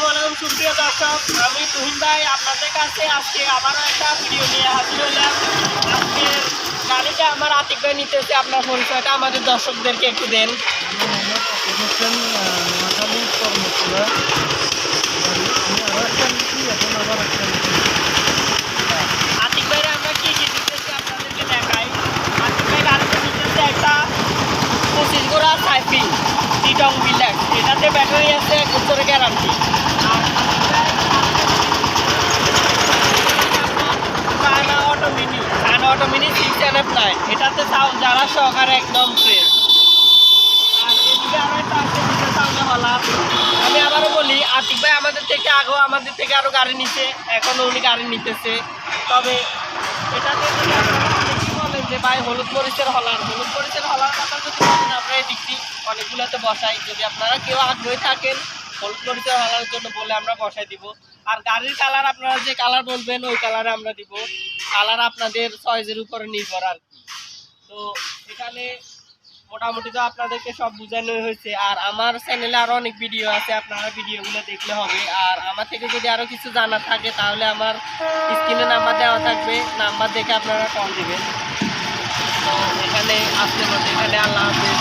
আসসালামু আলাইকুম সুপ্রিয় দর্শক। আমি তুহিন ভাই আপনাদের কাছে আজকে আবারও একটা ভিডিও নিয়ে হাজির হলাম। আজকে গাড়িটা আমার আতিক ভাই নিতেছে, আপনার পরিচয়টা আমাদের দর্শকদেরকে একটু দেন। আমরা কি কি আপনাদেরকে দেখাই। নিতেছে একটা এটাতে ব্যাটারি আছে mini six N F nine এটাতে সাউন্ড যারা সহকারে একদম ফ্রেশ আর এদিকে আরও একটা আছে আমি আবারও বলি, আতিক ভাই আমাদের থেকে আগেও আমাদের থেকে আরও গাড়ি নিচ্ছে এখনও উনি গাড়ি নিতেছে। তবে এটাতে বলেন যে, ভাই, হলুদ মরিচের হলার হলুদ মরিচের হলার কথা যদি আমরা দিকটি অনেকগুলোতে বসাই। যদি আপনারা কেউ আগ্রহী থাকেন হলুদ মরিচের হলার জন্য বলে আমরা বসাই দিব। আর গাড়ির কালার আপনারা যে কালার বলবেন, ওই কালারে আমরা দিব। কালার আপনাদের চয়েসের উপরে নির্ভর আর কি। তো এখানে মোটামুটি তো আপনাদেরকে সব বোঝানো হয়েছে। আর আমার চ্যানেলে আরও অনেক ভিডিও আছে, আপনারা ভিডিওগুলো দেখলে হবে। আর আমার থেকে যদি আরও কিছু জানার থাকে, তাহলে আমার স্ক্রিনে নাম্বার দেওয়া থাকবে। নাম্বার দেখে আপনারা কল দিবেন। তো এখানে আসতে পারছে এখানে আল্লাহ হাফেজ।